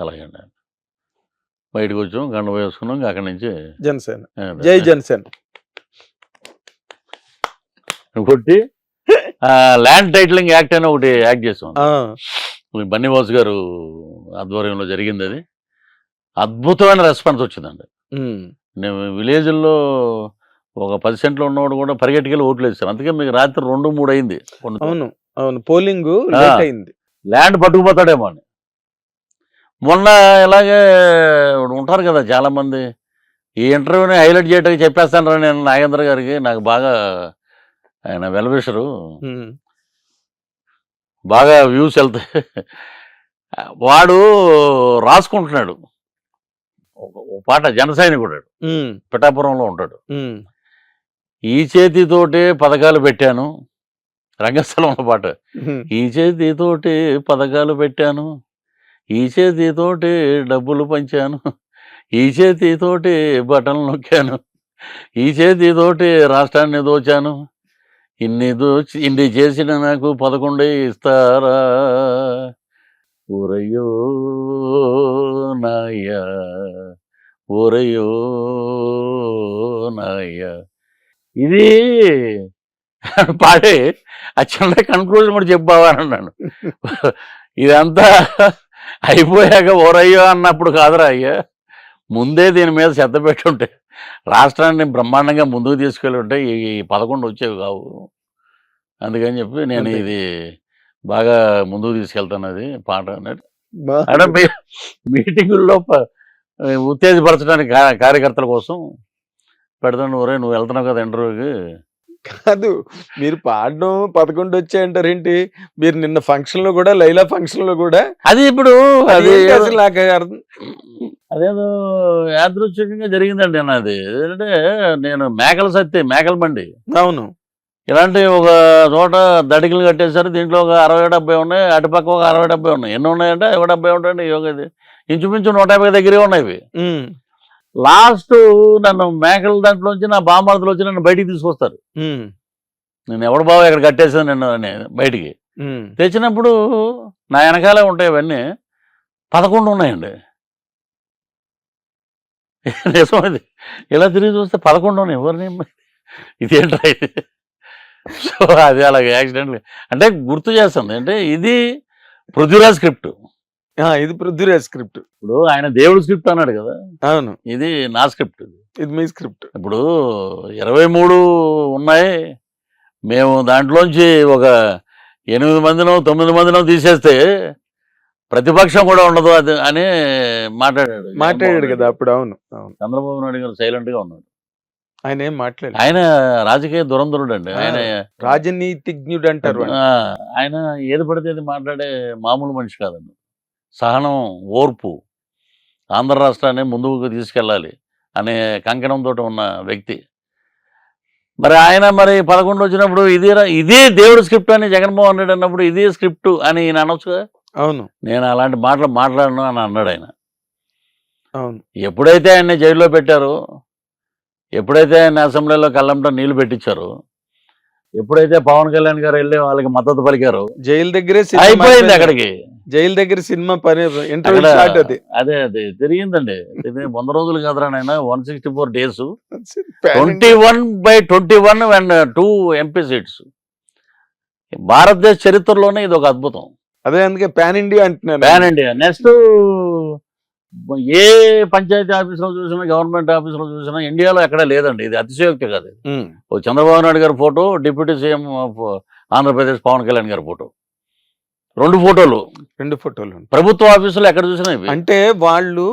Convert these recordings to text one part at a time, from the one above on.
అలాగే అండి. బయటకు వచ్చాం గంట వేసుకున్నాం అక్కడి నుంచి జనసేన. జై జనసేన. కొట్టి ల్యాండ్ టైటిలింగ్ యాక్ట్ అని ఒకటి యాక్ట్ చేసాం బన్నీవాస్ గారు ఆధ్వర్యంలో జరిగింది అది. అద్భుతమైన రెస్పాన్స్ వచ్చిందండి. నేను విలేజ్లో ఒక పది సెంట్లు ఉన్నవాడు కూడా పరిగెట్టుకెళ్ళి ఓట్లు వేస్తారు అందుకే మీకు రాత్రి రెండు మూడు అయింది. అవును అవును. పోలింగ్ అయింది. ల్యాండ్ పట్టుకుపోతాడేమో అని. మొన్న ఇలాగే ఉంటారు కదా చాలా మంది ఈ ఇంటర్వ్యూని హైలైట్ చేయడానికి చెప్పేస్తాను నేను నాగేంద్ర గారికి. నాకు బాగా ఆయన వెల్విషరు. ఉమ్, బాగా వ్యూస్ వెళ్తాయి. వాడు రాసుకుంటున్నాడు. పాట జన సైనికుడు ఉమ్, పిఠాపురంలో ఉంటాడు. ఈ చేతితోటే పథకాలు పెట్టాను. రంగస్థలంలో పాట. ఈ చేతితోటి పథకాలు పెట్టాను. ఈ చేతితోటి డబ్బులు పంచాను ఈ చేతితోటి బటన్లు నొక్కాను ఈ చేతితోటి రాష్ట్రాన్ని దోచాను. ఇన్ని దోచి ఇన్ని చేసిన నాకు పదకొండే ఇస్తారా? ఊరయ్యో నాయ్యా ఊరయ్యో నాయ్యా. ఇది పాడే ఆ చిన్న కన్క్లూజన్ కూడా చెప్పావా అన్నాను. ఇదంతా అయిపోయాక ఓరయ్యో అన్నప్పుడు కాదురా అయ్యా. ముందే దీని మీద శ్రద్ధ పెట్టుంటే రాష్ట్రాన్ని బ్రహ్మాండంగా ముందుకు తీసుకెళ్ళి ఉంటే ఈ పదకొండు వచ్చేవి కావు. అందుకని చెప్పి నేను. ఇది బాగా ముందుకు తీసుకెళ్తాను అది పాట అన్నట్టు అంటే మీటింగుల్లో ఉత్తేజపరచడానికి కార్యకర్తల కోసం పెడతాను ఒరే నువ్వు వెళ్తున్నావు కదా ఇంటర్వ్యూకి. కాదు. మీరు పాడడం పదకొండు వచ్చాయంటారేంటి మీరు నిన్న ఫంక్షన్లో కూడా లైలా ఫంక్షన్లో కూడా అది ఇప్పుడు అది అదేంటి అసలు నాకు అర్థం అదేదో యాదృచ్ఛికంగా జరిగిందండి నాది ఏంటంటే నేను మేకల సత్తి మేకల బండి. అవును. ఇలాంటి ఒక చోట దడికలు కట్టేశారు. దీంట్లో ఒక అరవై డెబ్బై ఉన్నాయి. అటుపక్క ఒక అరవై డెబ్బై ఉన్నాయి. ఎన్ని ఉన్నాయంటే ఒక డెబ్బై ఉంటాయండి. యోగ ఇది. ఇంచుమించు నూట యాభై దగ్గరే ఉన్నాయి లాస్ట్ నన్ను మేకల దాంట్లోంచి నా బామర్దులు వచ్చి నన్ను బయటికి తీసుకొస్తారు. నేను ఎవడు బావ ఇక్కడ కట్టేసాను నిన్ను బయటికి. తెచ్చినప్పుడు నా వెనకాలే ఉంటాయి ఇవన్నీ పదకొండు ఉన్నాయండి. నిజం ఇది ఇలా తిరిగి చూస్తే పదకొండు ఉన్నాయి. ఎవరిని ఇదేంట్రా ఇది? సో అది అలాగే యాక్సిడెంట్ అంటే గుర్తు చేస్తుంది అంటే ఇది పృథ్వీరాజ్ స్క్రిప్ట్. ఇది పృథ్వీరాజ్ స్క్రిప్ట్. ఇప్పుడు ఆయన దేవుడు స్క్రిప్ట్ అన్నాడు కదా? అవును. ఇది నా స్క్రిప్ట్ ఇది. మీ స్క్రిప్ట్. ఇప్పుడు ఇరవై మూడు ఉన్నాయి. మేము దాంట్లోంచి ఒక ఎనిమిది మందినో తొమ్మిది మందినో తీసేస్తే ప్రతిపక్షం కూడా ఉండదు అది అని మాట్లాడాడు. మాట్లాడాడు కదా అప్పుడు అవును అవును. చంద్రబాబు నాయుడు గారు సైలెంట్గా ఉన్నాడు. ఆయన ఏం మాట్లాడారు ఆయన రాజకీయ దురంధరుడు అండి ఆయన రాజనీతిజ్ఞుడు అంటారు ఆయన ఏది పడితే అది మాట్లాడే మామూలు మనిషి కాదండి. సహనం ఓర్పు ఆంధ్ర రాష్ట్రాన్ని ముందుకు తీసుకెళ్ళాలి అనే కంకణంతో ఉన్న వ్యక్తి. మరి ఆయన మరి పదకొండు వచ్చినప్పుడు ఇది ఇదే దేవుడు స్క్రిప్ట్ అని జగన్మోహన్ రెడ్డి అన్నప్పుడు ఇదే స్క్రిప్ట్ అని ఈయన అనొచ్చుగా అవును. నేను అలాంటి మాటలు మాట్లాడను అని అన్నాడు ఆయన. అవును. ఎప్పుడైతే ఆయన్ని జైల్లో పెట్టారో ఎప్పుడైతే ఆయన అసెంబ్లీలో కళ్ళంట నీళ్ళు పెట్టించారో ఎప్పుడైతే పవన్ కళ్యాణ్ గారు వెళ్ళి వాళ్ళకి మద్దతు పలికారో జైలు దగ్గరే అయిపోయింది. అక్కడికి. జైలు దగ్గర సినిమా పని ఇంటర్వ్యూ స్టార్ట్ అది. అదే అదే తిరిగిందండి ఇది వంద రోజులు కదరా నాయన one sixty four days twenty one by twenty one and two MP seats భారతదేశ చరిత్రలోనే ఇది ఒక అద్భుతం. అదే అందుకే పాన్ ఇండియా అంటున్నాను ప్యాన్ ఇండియా నెక్స్ట్ ఏ పంచాయతీ ఆఫీసులో చూసినా గవర్నమెంట్ ఆఫీసులో చూసినా ఇండియాలో ఎక్కడా లేదండి. ఇది అతిశయోక్తి కాదు. ఓ చంద్రబాబు నాయుడు గారి photo deputy CM of Andhra Pradesh Pawan Kalyan గారి ఫోటో. రెండు ఫోటోలు. రెండు ఫోటోలు. ప్రభుత్వ ఆఫీసులు ఎక్కడ చూసినా అంటే వాళ్ళు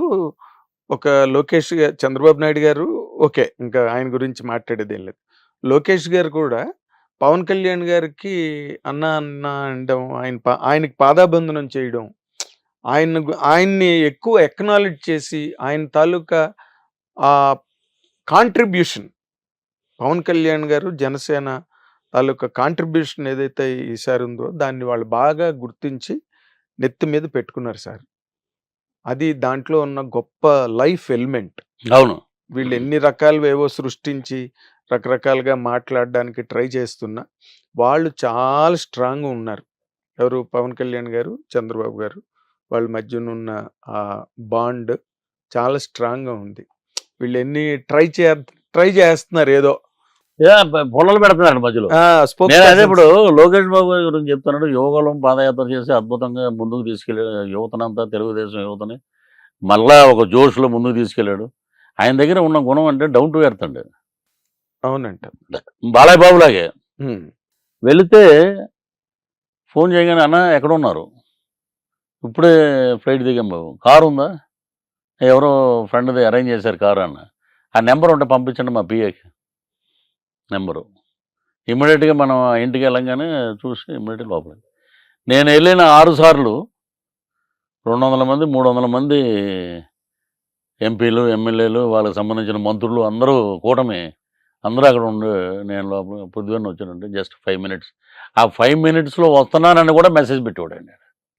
ఒక లోకేష్ చంద్రబాబు నాయుడు గారు ఓకే ఇంకా ఆయన గురించి మాట్లాడేది ఏం లేదు. లోకేష్ గారు కూడా పవన్ కళ్యాణ్ గారికి అన్న అన్న అనడం ఆయన ఆయనకి పాదాబంధనం చేయడం ఆయన ఆయన్ని ఎక్కువ ఎక్నాలెడ్జ్ చేసి ఆయన తాలూకా ఆ కాంట్రిబ్యూషన్ పవన్ కళ్యాణ్ గారు జనసేన తాలూకా కాంట్రిబ్యూషన్ ఏదైతే ఈసారి ఉందో దాన్ని వాళ్ళు బాగా గుర్తించి నెత్తి మీద పెట్టుకున్నారు సార్. అది దాంట్లో ఉన్న గొప్ప లైఫ్ ఎలిమెంట్. అవును. వీళ్ళు ఎన్ని రకాలు ఏవో సృష్టించి రకరకాలుగా మాట్లాడడానికి ట్రై చేస్తున్నా వాళ్ళు చాలా స్ట్రాంగ్ ఉన్నారు. ఎవరు? పవన్ కళ్యాణ్ గారు చంద్రబాబు గారు వాళ్ళ మధ్యనున్న ఆ బాండ్ చాలా స్ట్రాంగ్‌గా ఉంది. వీళ్ళెన్ని ట్రై చే ట్రై చేస్తున్నారు ఏదో. ఏ ప పుల్లలు పెడుతున్నాడు మధ్యలో. అదే. ఇప్పుడు లోకేష్ బాబు గారి గురించి చెప్తున్నాడు. యువగళం పాదయాత్ర చేసి అద్భుతంగా ముందుకు తీసుకెళ్ళాడు యువతనంతా తెలుగుదేశం యువతని. మళ్ళా ఒక జోష్‌లో ముందుకు తీసుకెళ్ళాడు. ఆయన దగ్గర ఉన్న గుణం అంటే డౌన్ టు ఎర్త్ అండి. అవునంట. బాలయ్య బాబులాగే. హ్మ్. వెళితే ఫోన్ చేయగానే అన్న ఎక్కడున్నారు? ఇప్పుడే ఫ్లైట్ దిగాం బాబు. కారు ఉందా? ఎవరో ఫ్రెండ్‌ది అరేంజ్ చేశారు కారు అన్న. ఆ నెంబర్ ఉంటే పంపించండి మా పిఏకి. నెంబరు. ఇమ్మీడియేట్‌గా మనం ఇంటికి వెళ్ళంగానే చూసి ఇమ్మీడియేట్‌గా లోపలికి. నేను వెళ్ళిన 6 సార్లు 200 మంది, 300 మంది ఎంపీలు, ఎమ్మెల్యేలు వాళ్ళకి సంబంధించిన మంత్రులు అందరూ కూటమి అందరూ అక్కడ ఉండి నేను లోపల పొద్దున్నే వచ్చానంటే జస్ట్ 5 మినిట్స్. ఆ 5 మినిట్స్‌లో వస్తున్నానని కూడా మెసేజ్ పెట్టేవాడండి.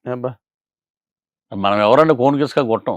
అబ్బా! మనం ఎవరండి ఫోన్ కిస్కా కొట్టం.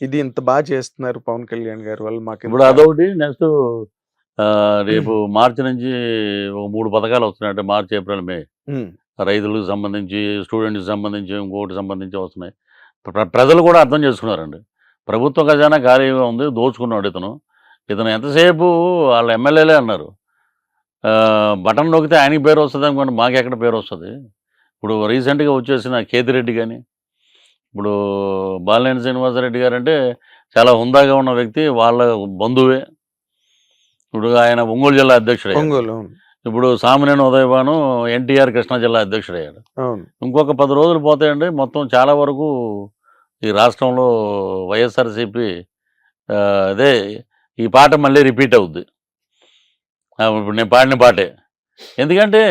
ఇది ఇంత బా చేస్తున్నారు పవన్ కళ్యాణ్ గారి వల్ల మాకు ఇప్పుడు అదొకటి నెక్స్ట్ రేపు మార్చి నుంచి ఒక 3 పథకాలు వస్తున్నాయి. అంటే మార్చి, ఏప్రిల్, మే. రైతులకు సంబంధించి, స్టూడెంట్స్‌కి సంబంధించి, ఇంకోటి సంబంధించి వస్తున్నాయి. ప్ర ప్రజలు కూడా అర్థం చేసుకున్నారండి. ప్రభుత్వ ఖజానా ఖాళీగా ఉంది. దోచుకున్నాడు ఇతను. ఇతను ఎంతసేపు వాళ్ళ ఎమ్మెల్యేలే అన్నారు. బటన్ నొక్కితే ఆయనకి పేరు వస్తది అనుకోండి. మాకెక్కడ పేరు వస్తది? ఇప్పుడు రీసెంట్‌గా వచ్చేసిన కేతిరెడ్డి గాని, ఇప్పుడు బాలినేని శ్రీనివాసరెడ్డి గారంటే చాలా హుందాగా ఉన్న వ్యక్తి. వాళ్ళ బంధువే. ఇప్పుడు ఆయన ఒంగోలు జిల్లా. అవును. ఇప్పుడు సామినేని ఉదయభాను ఎన్టీఆర్ కృష్ణా జిల్లా అధ్యక్షుడయ్యాడు. ఇంకొక 10 రోజులు పోతాయండి మొత్తం చాలా వరకు ఈ రాష్ట్రంలో వైఎస్ఆర్‌సీపీ అదే ఈ పాట మళ్ళీ రిపీట్ అవుద్ది. ఇప్పుడు నేను పాడిన పాటే. ఎందుకంటే